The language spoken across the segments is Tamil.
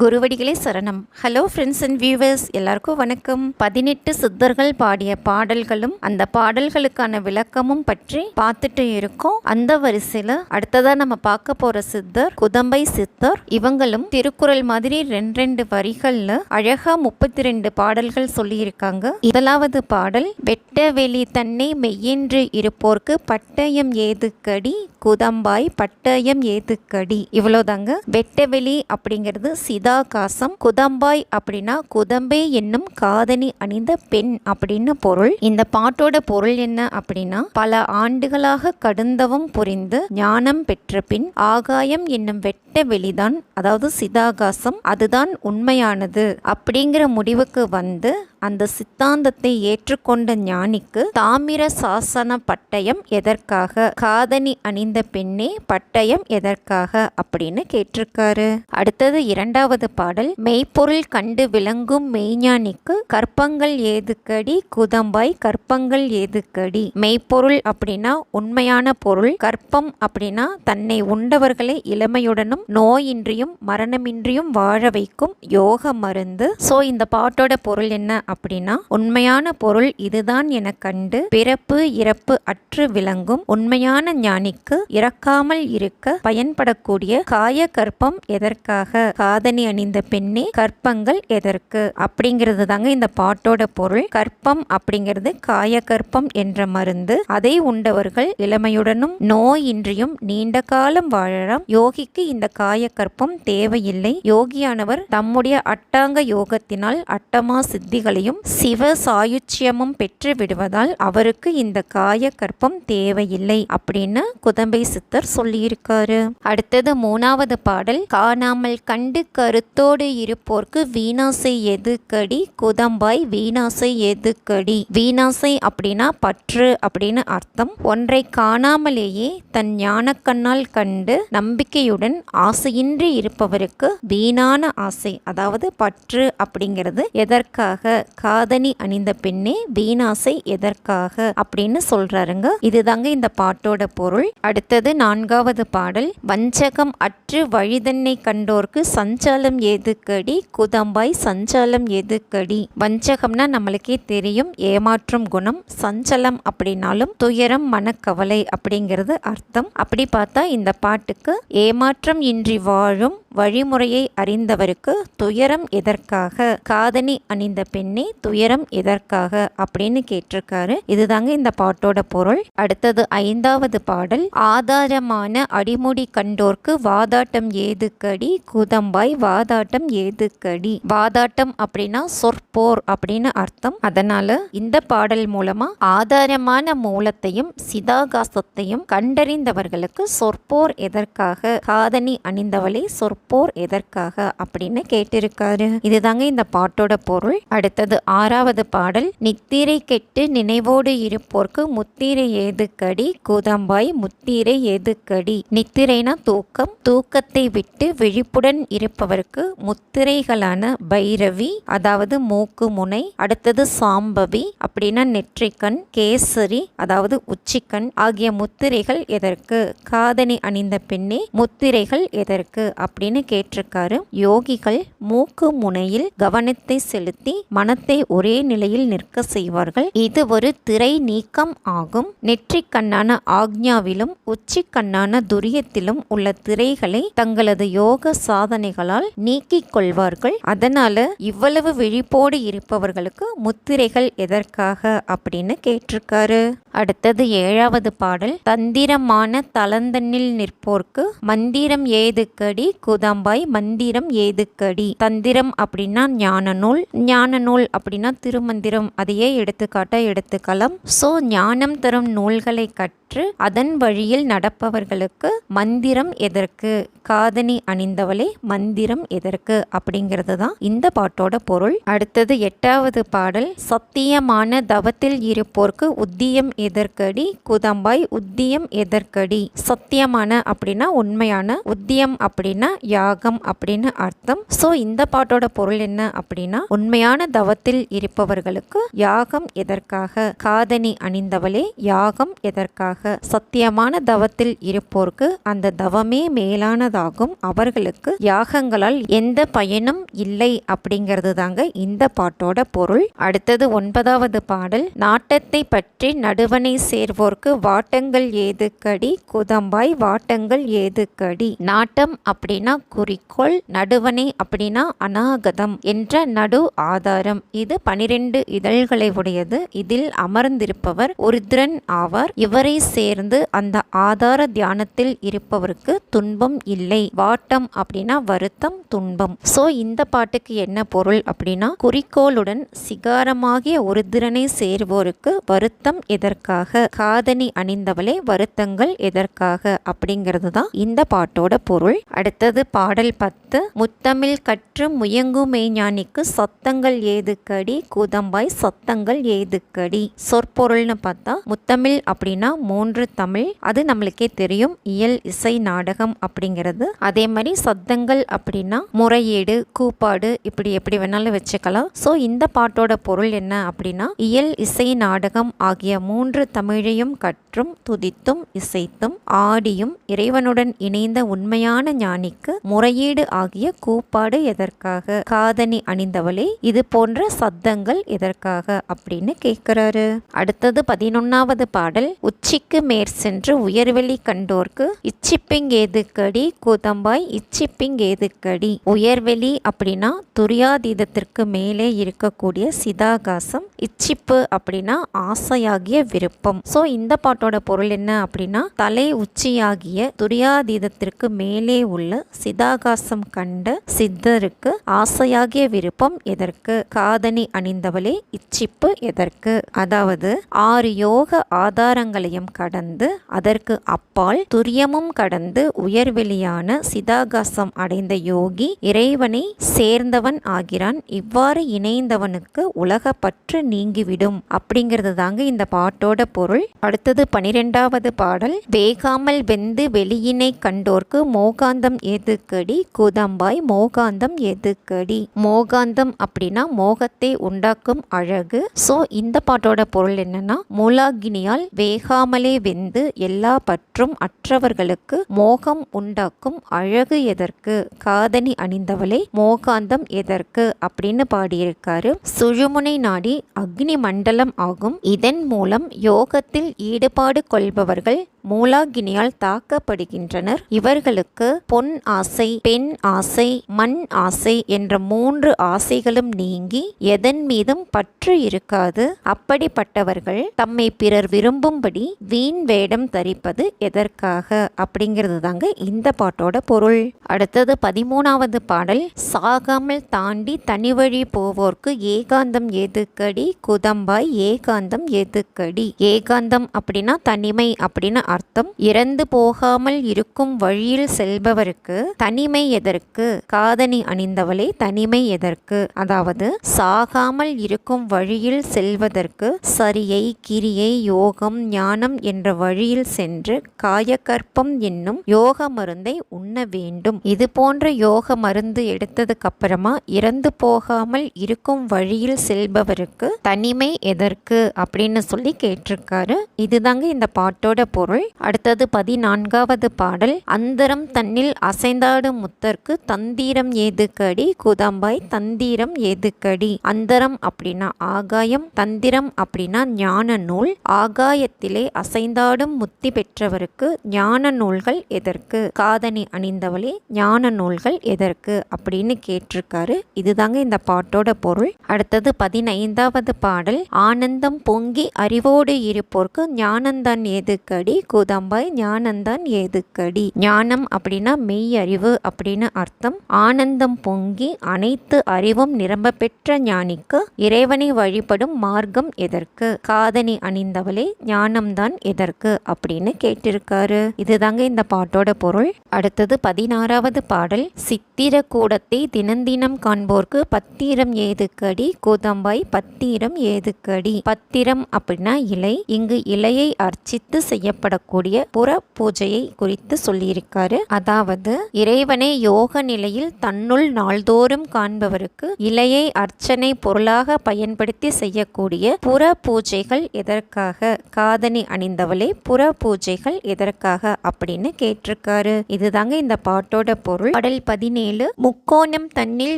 குருவடிகளே சரணம். ஹலோ ஃப்ரெண்ட்ஸ் அண்ட் வியூவர்ஸ் எல்லாருக்கும் வணக்கம். பதினெட்டு சித்தர்கள் பாடிய பாடல்களும் அந்த பாடல்களுக்கான விளக்கமும் பற்றி பார்த்துட்டு இருக்கோம். அந்த வரிசையில் அடுத்ததாக நம்ம பார்க்க போகிற சித்தர் குதம்பை சித்தர் இவங்களும் திருக்குறள் மாதிரி ரெண்டு ரெண்டு வரிகளில் அழகாக முப்பத்தி ரெண்டு பாடல்கள் சொல்லியிருக்காங்க. முதலாவது பாடல் வெட்ட வெளி தன்னை மெய்யென்று இருப்போர்க்கு பட்டயம் ஏதுக்கடி? குதம்பாய் பட்டயம் ஏதுக்கடி? இவ்வளோதாங்க வெட்டவெளி அப்படிங்கிறது சிதாகாசம் குதம்பாய் அப்படின்னா குதம்பே என்னும் காதணி அணிந்த பெண் அப்படின்னு பொருள். இந்த பாட்டோட பொருள் என்ன அப்படின்னா பல ஆண்டுகளாக கடுந்தவம் புரிந்து ஞானம் பெற்ற பின் ஆகாயம் என்னும் வெட்ட வெளிதான் அதாவது சிதாகாசம் அதுதான் உண்மையானது அப்படிங்கிற முடிவுக்கு வந்து அந்த சித்தாந்தத்தை ஏற்றுக்கொண்ட ஞானிக்கு தாமிர சாசன பட்டயம் எதற்காக? காதணி அணிந்த பெண்ணே பட்டயம் எதற்காக? அப்படின்னு கேட்டிருக்காரு. அடுத்தது இரண்டாவது பாடல். மெய்ப்பொருள் கண்டு விளங்கும் மெய்ஞானிக்கு கற்பங்கள் ஏதுக்கடி? குதம்பாய் கற்பங்கள் ஏதுக்கடி? மெய்ப்பொருள் அப்படின்னா உண்மையான பொருள். கற்பம் அப்படின்னா தன்னை உண்டவர்களை இளமையுடனும் நோயின்றியும் மரணமின்றியும் வாழ வைக்கும் யோக மருந்து. சோ இந்த பாட்டோட பொருள் என்ன அப்படின்னா உண்மையான பொருள் இதுதான் என கண்டு பிறப்பு இறப்பு அற்று விளங்கும். உண்மையான ஞானிக்கு இறக்காமல் இருக்க பயன்படக்கூடிய காய கற்பம் எதற்காக? காதணி அணிந்த பெண்ணே கற்பங்கள் எதற்கு? அப்படிங்கிறது தாங்க இந்த பாட்டோட பொருள். கற்பம் அப்படிங்கிறது காய கற்பம் என்ற மருந்து. அதை உண்டவர்கள் இளமையுடனும் நோயின்றியும் நீண்ட காலம் வாழலாம். யோகிக்கு இந்த காய கற்பம் தேவையில்லை. யோகியானவர் தம்முடைய அட்டாங்க யோகத்தினால் அட்டமா சித்திகளை சித்திகளையும் சிவ சாயுச்சியமும் பெற்று விடுவதால் அவருக்கு இந்த காய கற்பம் தேவையில்லை அப்படின்னு குதம்பை சித்தர் சொல்லியிருக்காரு. அடுத்தது மூணாவது பாடல் காணாமல் கண்டு கருத்தோடு இருப்போர்க்கு வீணாசை எதுக்கடி? குதம்பாய் வீணாசை எதுக்கடி? வீணாசை அப்படின்னா பற்று அப்படின்னு அர்த்தம். ஒன்றை காணாமலேயே தன் ஞானக்கண்ணால் கண்டு நம்பிக்கையுடன் ஆசையின்றி இருப்பவருக்கு வீணான ஆசை அதாவது பற்று அப்படிங்கிறது எதற்காக? காதணி அணிந்த பெண்ணே வீணாசை எதற்காக? அப்படின்னு சொல்றாருங்க. இதுதாங்க இந்த பாட்டோட பொருள். அடுத்தது நான்காவது பாடல். வஞ்சகம் அற்று வழிதன்னை கண்டோர்க்கு சஞ்சாலம் எதுக்கடி குதம்பாய் சஞ்சாலம் எதுக்கடி வஞ்சகம்னா நம்மளுக்கே தெரியும். ஏமாற்றும் குணம் சஞ்சலம் அப்படின்னாலும் துயரம் மனக்கவலை அப்படிங்கிறது அர்த்தம். அப்படி பார்த்தா இந்த பாட்டுக்கு ஏமாற்றம் இன்றி வாழும் வழிமுறையை அறிந்தவருக்கு துயரம் எதற்காக? காதணி அணிந்த பெண் பெண்ணே துயரம் எதற்காக அப்படின்னு கேட்டிருக்காரு. இதுதாங்க இந்த பாட்டோட பொருள். அடுத்தது ஐந்தாவது பாடல். ஆதாரமான அடிமுடி கண்டோர்க்கு வாதாட்டம் ஏதுக்கடி? குதம்பாய் வாதாட்டம் ஏதுக்கடி? வாதாட்டம் அப்படின்னா சொற்போர் அப்படின்னு அர்த்தம். அதனால இந்த பாடல் மூலமா ஆதாரமான மூலத்தையும் சிதாகாசத்தையும் கண்டறிந்தவர்களுக்கு சொற்போர் எதற்காக? காதணி அணிந்தவளை சொற்போர் எதற்காக? அப்படின்னு கேட்டிருக்காரு. இதுதாங்க இந்த பாட்டோட பொருள். அடுத்தது ஆறாவது பாடல் நித்திரை கெட்டு நினைவோடு இருப்போர்க்கு முத்திரை ஏதுக்கடி? கூதம்பாய் முத்திரை ஏதுக்கடி? நித்திரைனா தூக்கம் தூக்கத்தை விட்டு விழிப்புடன் இருப்பவருக்கு முத்திரைகளான பைரவி அதாவது மூக்கு முனை அடுத்தது சாம்பவி அப்படின்னா நெற்றிக்கண் கேசரி அதாவது உச்சிக்கண் ஆகிய முத்திரைகள் எதற்கு? காதணி அணிந்த பெண்ணே முத்திரைகள் எதற்கு? அப்படின்னு கேட்டிருக்காரு. யோகிகள் மூக்கு முனையில் கவனத்தை செலுத்தி மன மனத்தை ஒரே நிலையில் நிற்க செய்வார்கள். இது ஒரு திரை நீக்கம் ஆகும். நெற்றிக் கண்ணான ஆக்ஞாவிலும் உச்சி கண்ணான துரியத்திலும் உள்ள திரைகளை தங்களது யோக சாதனைகளால் நீக்கிக் கொள்வார்கள். அதனால இவ்வளவு விழிப்போடு இருப்பவர்களுக்கு முத்திரைகள் எதற்காக அப்படின்னு கேட்டிருக்காரு. அடுத்தது ஏழாவது பாடல். தந்திரமான தலந்தண்ணில் நிற்போர்க்கு மந்திரம் ஏதுக்கடி? குதம்பாய் மந்திரம் ஏதுக்கடி? தந்திரம் அப்படின்னா ஞான நூல் ஞான நூல் நூல் அப்படின்னா திருமந்திரம். அதையே எடுத்துக்காட்ட எடுத்துக்கலாம். ஸோ ஞானம் தரும் நூல்களை கற்று அதன் வழியில் நடப்பவர்களுக்கு மந்திரம் எதற்கு? காதணி அணிந்தவளே மந்திரம் எதற்கு? அப்படிங்கிறது தான் இந்த பாட்டோட பொருள். அடுத்தது எட்டாவது பாடல். சத்தியமான தவத்தில் இருப்போர்க்கு உத்தியம் எதற்கடி? குதம்பாய் உத்தியம் எதற்கடி? சத்தியமான அப்படின்னா உண்மையான. உத்தியம் அப்படின்னா யாகம் அப்படின்னு அர்த்தம். ஸோ இந்த பாட்டோட பொருள் என்ன அப்படின்னா உண்மையான தவ தவத்தில் இருப்பவர்களுக்கு யாகம் எதற்காக? காதணி அணிந்தவளே யாகம் எதற்காக? சத்தியமான தவத்தில் இருப்போர்க்கு அந்த தவமே மேலானதாகும். அவர்களுக்கு யாகங்களால் எந்த பயனும் இல்லை அப்படிங்கிறது தாங்க இந்த பாட்டோட பொருள். அடுத்தது ஒன்பதாவது பாடல். நாட்டத்தை பற்றி நடுவனை சேர்வோர்க்கு வாட்டங்கள் ஏதுக்கடி குதம்பாய் வாட்டங்கள் ஏதுக்கடி நாட்டம் அப்படின்னா குறிக்கோள் நடுவனை அப்படின்னா அநாகதம் என்ற நடு ஆதாரம். இது பனிரெண்டு இதழ்களை உடையது. இதில் அமர்ந்திருப்பவர் உருத்ரன் ஆவார். இவரை சேர்ந்து அந்த ஆதார தியானத்தில் இருப்பவருக்கு துன்பம் இல்லை. வாட்டம் அப்படின்னா வருத்தம் துன்பம். சோ இந்த பாட்டுக்கு என்ன பொருள் அப்படின்னா குறிக்கோளுடன் சிகாரமாகிய உருத்திரனை சேர்வோருக்கு வருத்தம் எதற்காக? காதணி அணிந்தவளே வருத்தங்கள் எதற்காக? அப்படிங்கிறது தான் இந்த பாட்டோட பொருள். அடுத்தது பாடல் பத்து. முத்தமிழ் கற்று முயங்கும் மெய்ஞானிக்கு சத்தங்கள் ஏதுக்கடி? குதம்பாய் சத்தங்கள் ஏதுக்கடி? சொற்பொருள்னு பார்த்தா முத்தமிழ் அப்படின்னா மூன்று தமிழ். அது நம்மளுக்கே தெரியும். இயல் இசை நாடகம் அப்படிங்கிறது. அதே மாதிரி சத்தங்கள் அப்படின்னா முறையீடு கூப்பாடு இப்படி எப்படி வேணாலும் வச்சுக்கலாம். ஸோ இந்த பாட்டோட பொருள் என்ன அப்படின்னா இயல் இசை நாடகம் ஆகிய மூன்று தமிழையும் கற்றும் துதித்தும் இசைத்தும் ஆடியும் இறைவனுடன் இணைந்த உண்மையான ஞானிக்கு முறையீடு ஆகிய கூப்பாடு எதற்காக? காதணி அணிந்தவளே இது போன்ற சத்தங்கள் எதற்காக அப்படின்னு கேட்கிறாரு அடுத்தது பதினொன்னாவது பாடல் உச்சிக்கு மேற் சென்று உயர்வெளி கண்டோர்க்கு இச்சிப்பிங் ஏதுக்கடி கூதம்பாய் இச்சிப்பிங் ஏதுக்கடி. உயர்வெளி அப்படின்னா துரியாதீதத்திற்கு மேலே இருக்கக்கூடிய சிதாகாசம் இச்சிப்பு அப்படின்னா ஆசையாகிய விருப்பம். சோ இந்த பாட்டோட பொருள் என்ன அப்படின்னா தலை உச்சியாகிய துரியாதீதத்திற்கு மேலே உள்ள சிதாகாசம் கண்ட சித்தருக்கு ஆசையாகிய விருப்பம் எதற்கு? சாதனை அணிந்தவளே இச்சிப்பு எதற்கு? அதாவது ஆறு யோக ஆதாரங்களையும் கடந்து அதற்கு அப்பால் துரியமும் கடந்து உயர்வெளியான சிதாகாசம் அடைந்த யோகி இறைவனை சேர்ந்தவன் ஆகிறான். இவ்வாறு இணைந்தவனுக்கு உலக பற்று நீங்கிவிடும் அப்படிங்கிறது தாங்க இந்த பாட்டோட பொருள். அடுத்தது பனிரெண்டாவது பாடல். வேகாமல் வெந்து வெளியினை கண்டோர்க்கு மோகாந்தம் எதுக்கடி? குதம்பாய் மோகாந்தம் எதுக்கடி? மோகாந்தம் அப்படின்னா மோ மோகத்தை உண்டாக்கும் அழகு. சோ இந்த பாட்டோட பொருள் என்னன்னா மூலாகினியால் வேகாமலே வெந்து எல்லா பற்றும் அற்றவர்களுக்கு மோகம் உண்டாக்கும் அழகு எதற்கு? காதணி அணிந்தவளை மோகாந்தம் எதற்கு? அப்படின்னு பாடியிருக்காரு. சுழுமுனை நாடி அக்னி மண்டலம் ஆகும். இதன் மூலம் யோகத்தில் ஈடுபாடு கொள்பவர்கள் மூலாகினியால் தாக்கப்படுகின்றனர். இவர்களுக்கு பொன் ஆசை பெண் ஆசை மண் ஆசை என்ற மூன்று ஆசைகளும் நீங்கி எதன் மீதும் பற்று இருக்காது. அப்படிப்பட்டவர்கள் தம்மை பிறர் விரும்பும்படி வீண் வேடம் தரிப்பது எதற்காக? அப்படிங்கிறது தாங்க இந்த பாட்டோட பொருள். அடுத்தது பதிமூணாவது பாடல் சாகாமல் தாண்டி தனி வழி போவோர்க்கு ஏகாந்தம் எதுக்கடி? குதம்பாய் ஏகாந்தம் எதுக்கடி? ஏகாந்தம் அப்படின்னா தனிமை அப்படின்னு அர்த்தம். இறந்து போகாமல் இருக்கும் வழியில் செல்பவருக்கு தனிமை எதற்கு? காதணி அணிந்தவளே தனிமை எதற்கு? அதாவது சாகாமல் இருக்கும் வழியில் செல்வதற்கு சரியை கிரியை யோகம் ஞானம் என்ற வழியில் சென்று காயகற்பம் என்னும் யோக மருந்தை உண்ண வேண்டும். இது போன்ற யோக மருந்து எடுத்ததுக்கு அப்புறமா இறந்து போகாமல் இருக்கும் வழியில் செல்பவருக்கு தனிமை எதற்கு அப்படின்னு சொல்லி கேட்டிருக்காரு. இதுதாங்க இந்த பாட்டோட பொருள். அடுத்தது பதினான்காவது பாடல். அந்தரம் தன்னில் அசைந்தாடும் முத்தர்க்கு தந்தீரம் ஏதுக்கடி குதம்பாய் தந்தீரம் ஏதுக்கடி அந்தரம் அப்படின்னா ஆகாயம் தந்திரம் அப்படின்னா ஞான நூல். ஆகாயத்திலே அசைந்தாடும் முத்தி பெற்றவருக்கு ஞான நூல்கள் எதற்கு? காதணி அணிந்தவளே ஞான நூல்கள் எதற்கு அப்படின்னு கேட்டிருக்காரு. இதுதாங்க இந்த பாட்டோட பொருள். அடுத்தது பதினைந்தாவது பாடல். ஆனந்தம் பொங்கி அறிவோடு இருப்போர்க்கு ஞானந்தான் ஏதுக்கடி? குதம்பாய் ஞானந்தான் ஏதுக்கடி? ஞானம் அப்படின்னா மெய் அறிவு அப்படின்னு அர்த்தம். ஆனந்தம் பொங்கி அனைத்து அறிவும் நிரம்ப பெற்ற ஞானிக்கு இறைவனை வழிபடும் மார்க்கம் எதற்கு? காதணி அணிந்தவளே ஞானம்தான் எதற்கு? அப்படின்னு கேட்டிருக்காரு. இதுதாங்க இந்த பாட்டோட பொருள். அடுத்தது பதினாறாவது பாடல் சித்திர கூடத்தை தினந்தினம் காண்போர்க்கு பத்திரம் ஏதுக்கடி கோதம்பாய் பத்திரம் ஏதுக்கடி பத்திரம் அப்படின்னா இலை. இங்கு இலையை அர்ச்சித்து செய்யப்படக்கூடிய புற பூஜையை குறித்து சொல்லியிருக்காரு. அதாவது இறைவனை யோக நிலையில் தன்னுள் நாள்தோறும் காண்பவருக்கு இலையை அர்ச்சனை பொருளாக பயன்படுத்தி செய்யக்கூடிய புற பூஜைகள் எதற்காக? காதணி அணிந்தவளே புற பூஜைகள் எதற்காக? அப்படின்னு கேட்டிருக்காரு. இதுதாங்க இந்த பாட்டோட பொருள் பாடல் பதினேழு முக்கோணம் தன்னில்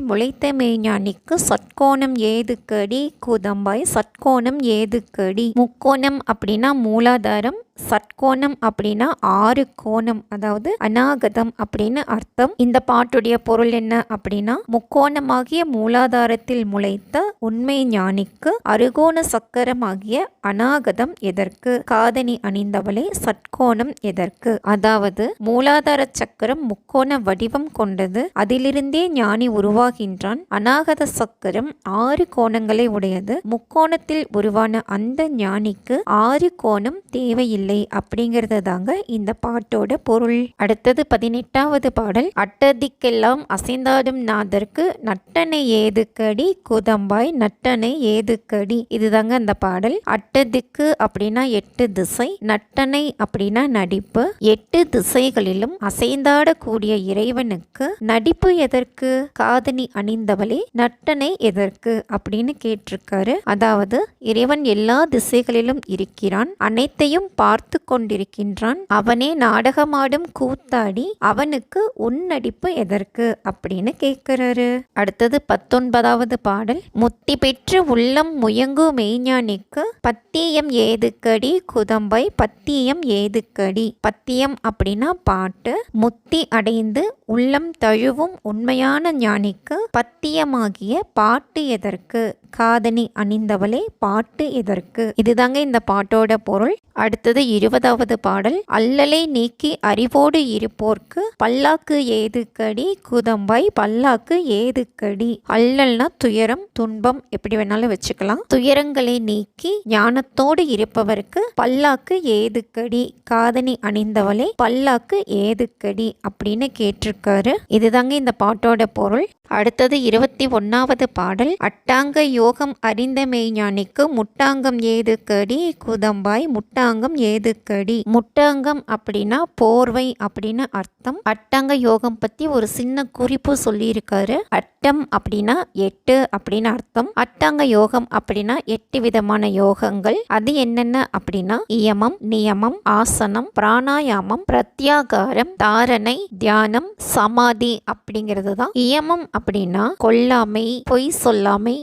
முளைத்த மேஞானிக்கு சட்கோணம் ஏதுக்கடி கூதம்பாய் சட்கோணம் ஏதுக்கடி முக்கோணம் அப்படின்னா மூலாதாரம் சட்கோணம் அப்படின்னா ஆறு கோணம் அதாவது அநாகதம் அப்படின்னு அர்த்தம். இந்த பாட்டுடைய பொருள் என்ன அப்படின்னா முக்கோணமாகிய மூலாதாரத்தில் முளைத்த உண்மை ஞானிக்கு அருகோண சக்கரமாகிய அநாகதம் எதற்கு? காதணி அணிந்தவளே சட்கோணம் எதற்கு? அதாவது மூலாதார சக்கரம் முக்கோண வடிவம் கொண்டது. அதிலிருந்தே ஞானி உருவாகின்றான். அநாகத சக்கரம் ஆறு கோணங்களை உடையது. முக்கோணத்தில் உருவான அந்த ஞானிக்கு ஆறு கோணம் தேவையில்லை. இல்லை அப்படிங்கிறது தாங்க இந்த பாட்டோட பொருள். அடுத்தது பதினெட்டாவது பாடல் அட்டதிக்கெல்லாம் அசைந்தாடும் நாதற்கு நட்டனை ஏதுக்கடி குதம்பாய் நட்டனை ஏதுக்கடி. இதுதாங்க அந்த பாடல். அட்டதிக்கு அப்படின்னா எட்டு திசை நட்டனை அப்படின்னா நடிப்பு. எட்டு திசைகளிலும் அசைந்தாடக்கூடிய இறைவனுக்கு நடிப்பு எதற்கு? காதணி அணிந்தவளே நட்டனை எதற்கு? அப்படின்னு கேட்டிருக்காரு. அதாவது இறைவன் எல்லா திசைகளிலும் இருக்கிறான். அனைத்தையும் பார்த்து கொண்டிருக்கின்றான் அவனே நாடகமாடும் கூத்தாடி அவனுக்கு உன்னடிப்பு எதற்கு? அப்படின்னு கேட்கிறாரு. அடுத்தது பத்தொன்பதாவது பாடல். முத்தி பெற்று உள்ளம் முயங்கு மெய்ஞானிக்கு பத்தியம் ஏதுக்கடி? குதம்பை பத்தியம் ஏதுக்கடி? பத்தியம் அப்படின்னா பாட்டு. முத்தி அடைந்து உள்ளம் தழுவும் உண்மையான ஞானிக்கு பத்தியமாகிய பாட்டு எதற்கு? காதணி அணிந்தவளே பாட்டு எதற்கு? இதுதாங்க இந்த பாட்டோட பொருள். அடுத்தது இருபதாவது பாடல். அல்லலை நீக்கி அறிவோடு இருப்போர்க்கு பல்லாக்கு ஏதுக்கடி? குதம்பாய் பல்லாக்கு ஏதுக்கடி? அல்லல்னா துயரம் துன்பம் எப்படி வேணாலும் வச்சுக்கலாம். துயரங்களை நீக்கி ஞானத்தோடு இருப்பவருக்கு பல்லாக்கு ஏதுக்கடி? காதணி அணிந்தவளே பல்லாக்கு ஏதுக்கடி? அப்படின்னு கேட்டிருக்காரு. இதுதாங்க இந்த பாட்டோட பொருள். அடுத்தது இருபத்தி ஒன்னாவது பாடல். அட்டாங்க யோகம் அறிந்த மெய்ஞானிக்கு முட்டாங்கம் ஏதுக்கடி? குதம்பாய் முட்டாங்கம் ஏதுக்கடி? முட்டாங்கம் அப்படின்னா போர்வை அப்படின்னு அர்த்தம். அட்டாங்க யோகம் பத்தி ஒரு சின்ன குறிப்பு சொல்லியிருக்காரு. அட்டம் அப்படின்னா எட்டு அப்படின்னு அர்த்தம். அட்டாங்க யோகம் அப்படின்னா எட்டு விதமான யோகங்கள். அது என்னென்ன அப்படின்னா இயமம் நியமம் ஆசனம் பிராணாயாமம் பிரத்யாகாரம் தாரணை தியானம் சமாதி அப்படிங்கிறது தான் இயமம் அப்படின்னா கொல்லாமை பொய் சொல்லாமை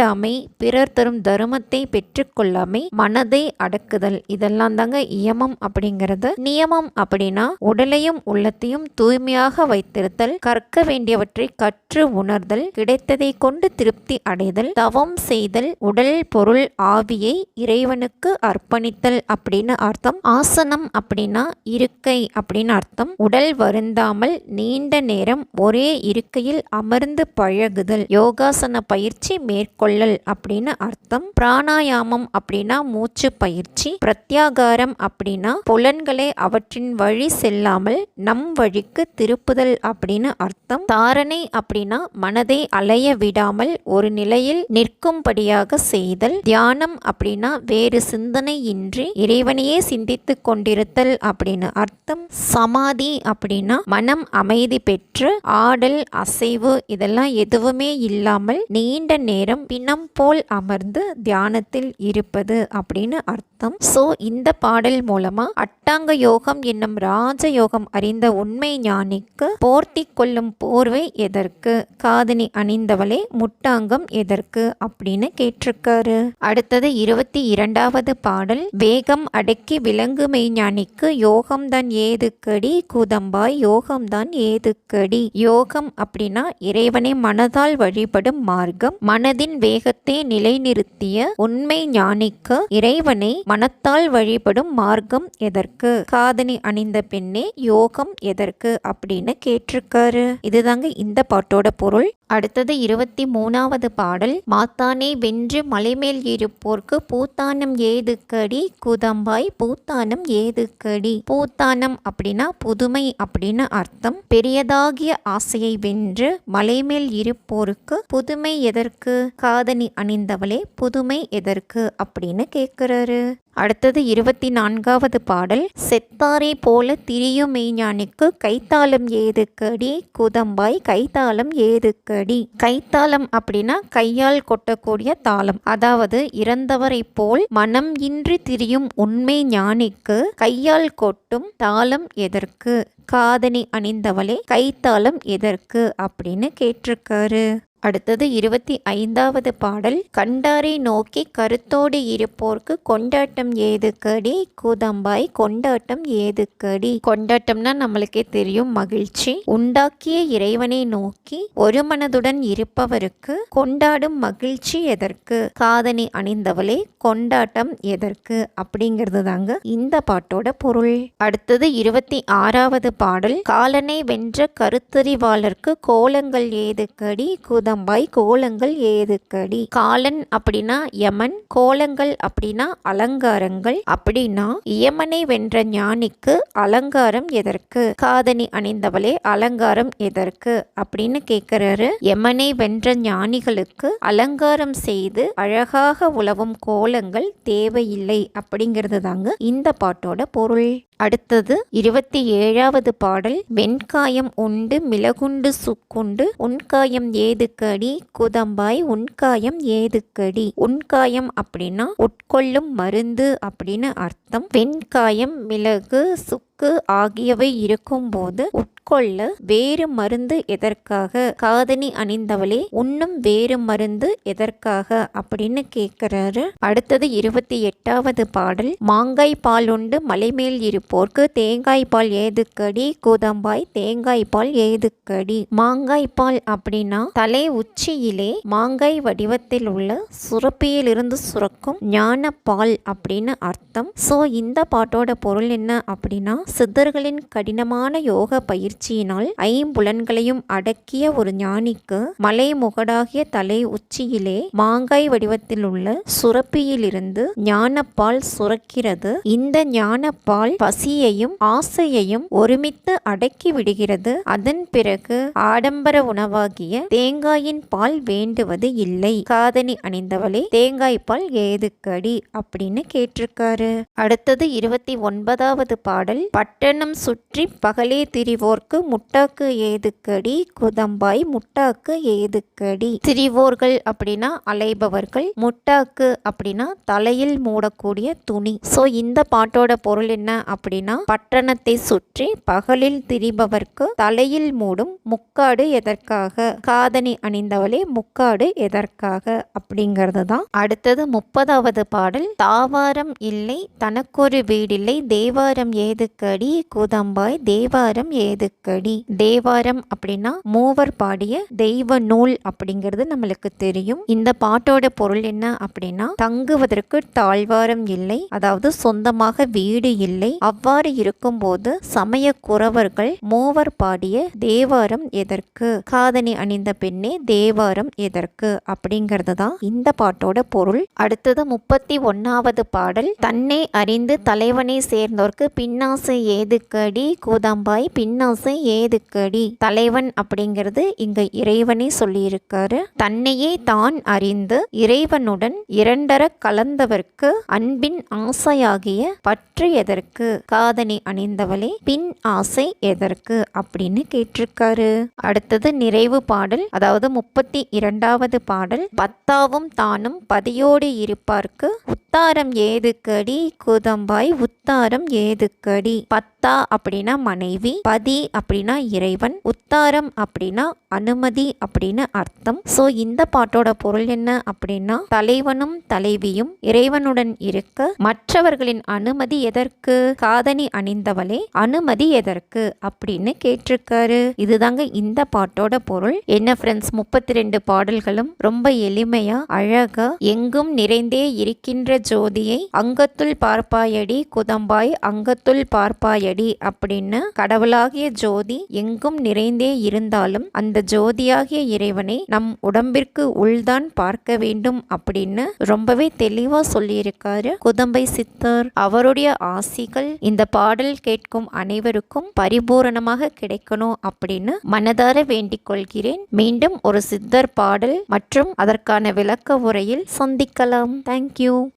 திருடாமை பிறர் தரும் தருமத்தை பெற்றுக்கொள்ளாமை மனதை அடக்குதல். இதெல்லாம் தாங்க இயமம் அப்படிங்கிறது. நியமம் அப்படின்னா உடலையும் உள்ளத்தையும் தூய்மையாக வைத்திருத்தல் கற்க வேண்டியவற்றை கற்று உணர்தல் கிடைத்ததை கொண்டு திருப்தி அடைதல் தவம் செய்தல் உடல் பொருள் ஆவியை இறைவனுக்கு அர்ப்பணித்தல் அப்படின்னு அர்த்தம். ஆசனம் அப்படின்னா இருக்கை அப்படின்னு அர்த்தம். உடல் வருந்தாமல் நீண்ட நேரம் ஒரே இருக்கையில் அமர்ந்து பழகுதல். யோகாசன பயிற்சி கொள்ளல் அப்படின்னு அர்த்தம். பிராணாயாமம் அப்படின்னா மூச்சு பயிற்சி. பிரத்யாகாரம் அப்படின்னா புலன்களை அவற்றின் வழி செல்லாமல் நம் வழிக்கு திருப்புதல் அப்படின்னு அர்த்தம். தாரணை அப்படின்னா மனதை அலைய விடாமல் ஒரு நிலையில் நிற்கும்படியாக செய்தல். தியானம் அப்படின்னா வேறு சிந்தனை இன்றி இறைவனையே சிந்தித்து கொண்டிருத்தல் அப்படின்னு அர்த்தம். சமாதி அப்படின்னா மனம் அமைதி பெற்று ஆடல் அசைவு இதெல்லாம் எதுவுமே இல்லாமல் நீண்ட நேரம் பிணம் போல் அமர்ந்து தியானத்தில் இருப்பது அப்படின்னு அர்த்தம். ஸோ இந்த பாடல் மூலமா அட்டாங்க யோகம் என்னும் ராஜ யோகம் அறிந்த உண்மை ஞானிக்கு போர்த்தி கொள்ளும் போர்வை எதற்கு? காதணி அணிந்தவளே முட்டாங்கம் எதற்கு? அப்படின்னு கேட்டிருக்காரு. அடுத்தது இருபத்தி இரண்டாவது பாடல். வேகம் அடக்கி விலங்கு மெய்ஞானிக்கு யோகம்தான் ஏதுக்கடி? கூதம்பாய் யோகம்தான் ஏதுக்கடி? யோகம் அப்படின்னா இறைவனை மனதால் வழிபடும் மார்க்கம். மனதின் தேகத்தை நிலைநிறுத்திய உண்மை ஞானிக்கு இறைவனை மனத்தால் வழிபடும் மார்க்கம் எதற்கு? காதணி அணிந்த பெண்ணே யோகம் எதற்கு? அப்படின்னு கேட்டிருக்காரு. இதுதாங்க இந்த பாட்டோட பொருள். அடுத்தது இருபத்தி மூணாவது பாடல். மாத்தானே வென்று மலைமேல் இருப்போர்க்கு பூத்தானம் ஏதுக்கடி? குதம்பாய் பூத்தானம் ஏதுக்கடி? பூத்தானம் அப்படின்னா புதுமை அப்படின்னு அர்த்தம். பெரியதாகிய ஆசையை வென்று மலைமேல் இருப்போருக்கு புதுமை எதற்கு? கா காதணி அணிந்தவளே புதுமை எதற்கு அப்படின்னு கேட்குறாரு அடுத்தது இருபத்தி நான்காவது பாடல் செத்தாரை போல திரியும் மெய்ஞானிக்கு கைத்தாளம் ஏதுக்கடி? குதம்பாய் கைத்தாளம் ஏதுக்கடி? கைத்தாளம் அப்படின்னா கையால் கொட்டக்கூடிய தாளம். அதாவது இறந்தவரை போல் மனம் இன்றி திரியும் உண்மை ஞானிக்கு கையால் கொட்டும் தாளம் எதற்கு? காதணி அணிந்தவளே கைத்தாளம் எதற்கு அப்படின்னு கேட்டிருக்காரு. அடுத்தது இருபத்தி ஐந்தாவது பாடல் கண்டாரை நோக்கி கருத்தோடு இருப்போர்க்கு கொண்டாட்டம் ஏதுக்கடி? கூதம்பாய் கொண்டாட்டம் ஏதுக்கடி? கொண்டாட்டம்னா நம்மளுக்கே தெரியும் மகிழ்ச்சி. உண்டாக்கிய இறைவனை நோக்கி ஒரு மனதுடன் இருப்பவருக்கு கொண்டாடும் மகிழ்ச்சி எதற்கு? காதணி அணிந்தவளே கொண்டாட்டம் எதற்கு? அப்படிங்கிறது தாங்க இந்த பாட்டோட பொருள். அடுத்தது இருபத்தி ஆறாவது பாடல் காலனை வென்ற கருத்தறிவாளருக்கு கோலங்கள் ஏதுக்கடி? கூதம் கதம்பாய் கோலங்கள் ஏதுக்கடி? காலன் அப்படின்னா யமன் கோலங்கள் அப்படின்னா அலங்காரங்கள். அப்படின்னா யமனை வென்ற ஞானிக்கு அலங்காரம் எதற்கு? காதணி அணிந்தவளே அலங்காரம் எதற்கு? அப்படின்னு கேட்கிறாரு யமனை வென்ற ஞானிகளுக்கு அலங்காரம் செய்து அழகாக உழவும் கோலங்கள் தேவையில்லை அப்படிங்கிறது தாங்க இந்த பாட்டோட பொருள். அடுத்தது இருபத்தி ஏழாவது பாடல் வெண்காயம் உண்டு மிளகுண்டு சுக்குண்டு உன்காயம் ஏதுக்கடி குதம்பாய் உன்காயம் ஏதுக்கடி உன்காயம் அப்படின்னா உட்கொள்ளும் மருந்து அப்படின்னு அர்த்தம். வெண்காயம் மிளகு சுக்கு ஆகியவை இருக்கும்போது உட்கொள்ள வேறு மருந்து எதற்காக? காதணி அணிந்தவளே உண்ணும் வேறு மருந்து எதற்காக? அப்படின்னு கேட்கிறாரு. அடுத்தது இருபத்தி எட்டாவது பாடல். மாங்காய் பால் உண்டு மலைமேல் இருப்போர்க்கு தேங்காய் பால் ஏதுக்கடி? கூதம்பாய் தேங்காய் பால் ஏதுக்கடி? மாங்காய் பால் அப்படின்னா தலை உச்சியிலே மாங்காய் வடிவத்தில் உள்ள சுரப்பியிலிருந்து சுரக்கும் ஞான பால் அப்படின்னு அர்த்தம். சோ இந்த பாட்டோட பொருள் என்ன அப்படின்னா சித்தர்களின் கடினமான யோக பயிற்சியினால் ஐம்புலன்களையும் அடக்கிய ஒரு ஞானிக்கு மலை முகடாகிய தலை உச்சியிலே மாங்காய் வடிவத்தில் உள்ள சுரப்பியிலிருந்து ஞானப்பால் சுரக்கிறது. இந்த ஞானப்பால் பசியையும் ஆசையையும் ஒருமித்து அடக்கி விடுகிறது. அதன் பிறகு ஆடம்பர உணவாகிய தேங்காயின் பால் வேண்டுவது இல்லை. காதணி அணிந்தவளே தேங்காய் பால் ஏதுக்கடி? அப்படின்னு கேட்டிருக்காரு. அடுத்தது இருபத்தி ஒன்பதாவது பாடல் பட்டணம் சுற்றி பகலே திரிவோர்க்கு முட்டாக்கு ஏதுக்கடி குதம்பாய் முட்டாக்கு ஏதுக்கடி. திரிவோர்கள் அப்படின்னா அலைபவர்கள் முட்டாக்கு அப்படின்னா தலையில் மூடக்கூடிய துணி. ஸோ இந்த பாட்டோட பொருள் என்ன அப்படின்னா பட்டணத்தை சுற்றி பகலில் திரிபவர்க்கு தலையில் மூடும் முக்காடு எதற்காக? காதணி அணிந்தவளே முக்காடு எதற்காக? அப்படிங்கிறது தான் அடுத்தது முப்பதாவது பாடல். தாவாரம் இல்லை தனக்கொரு வீடில்லை தேவாரம் ஏதுக்கடி கூதம்பாய் தேவாரம் ஏதுக்கடி? தேவாரம் அப்படின்னா மூவர் பாடிய தெய்வ நூல் அப்படிங்கிறது நம்மளுக்கு தெரியும். இந்த பாட்டோட பொருள் என்ன அப்படின்னா தங்குவதற்கு தாழ்வாரம் இல்லை அதாவது சொந்தமாக வீடு இல்லை. அவ்வாறு இருக்கும்போது சமய குறவர்கள் மூவர் பாடிய தேவாரம் எதற்கு? காதணி அணிந்த பெண்ணே தேவாரம் எதற்கு? அப்படிங்கிறது தான் இந்த பாட்டோட பொருள். அடுத்தது முப்பத்தி ஒன்னாவது பாடல் தன்னை அறிந்து தலைவனை சேர்ந்தோர்க்கு பின்னாசு ஏதுக்கடி கூதாம்பாய் பின்னாசை ஏதுக்கடி. தலைவன் அப்படிங்கிறது இங்க இறைவனே சொல்லியிருக்காரு. தன்னையே தான் அறிந்து இறைவனுடன் இரண்டர கலந்தவர்க்கு அன்பின் ஆசையாகிய பற்று எதற்கு காதணி அணிந்தவளே பின் ஆசை எதற்கு அப்படின்னு கேட்டிருக்காரு. அடுத்தது நிறைவு பாடல் அதாவது முப்பத்தி இரண்டாவது பாடல் பத்தாவும் தானும் பதியோடு இருப்பார்க்கு உத்தாரம் ஏதுக்கடி குதம்பாய் உத்தாரம் ஏதுக்கடி. பத்தா அப்படின்னா மனைவி பதி அப்படின்னா இறைவன் உத்தாரம் அப்படின்னா அனுமதி அப்படின்னு அர்த்தம். ஸோ இந்த பாட்டோட பொருள் என்ன அப்படின்னா தலைவனும் தலைவியும் இறைவனுடன் இருக்க மற்றவர்களின் அனுமதி எதற்கு? காதணி அணிந்தவளே அனுமதி எதற்கு? அப்படின்னு கேட்டிருக்காரு. இதுதாங்க இந்த பாட்டோட பொருள். என்ன ஃப்ரெண்ட்ஸ் முப்பத்தி ரெண்டு பாடல்களும் ரொம்ப எளிமையா அழகா எங்கும் நிறைந்தே இருக்கின்ற ஜோதியை அங்கத்துள் பார்ப்பாயடி குதம்பாய் அங்கத்துள் பார்ப்பாயடி அப்படின்னு கடவுளாகிய ஜோதி எங்கும் நிறைந்தே இருந்தாலும் அந்த ஜோதியாகிய இறைவனை நம் உடம்பிற்கு உள்தான் பார்க்க வேண்டும் அப்படின்னு ரொம்பவே தெளிவா சொல்லியிருக்காரு. குதம்பை சித்தர் அவருடைய ஆசிகள் இந்த பாடல் கேட்கும் அனைவருக்கும் பரிபூரணமாக கிடைக்கணும் அப்படின்னு மனதார வேண்டிக் கொள்கிறேன். மீண்டும் ஒரு சித்தர் பாடல் மற்றும் அதற்கான விளக்க உரையில் சந்திக்கலாம். தேங்க்யூ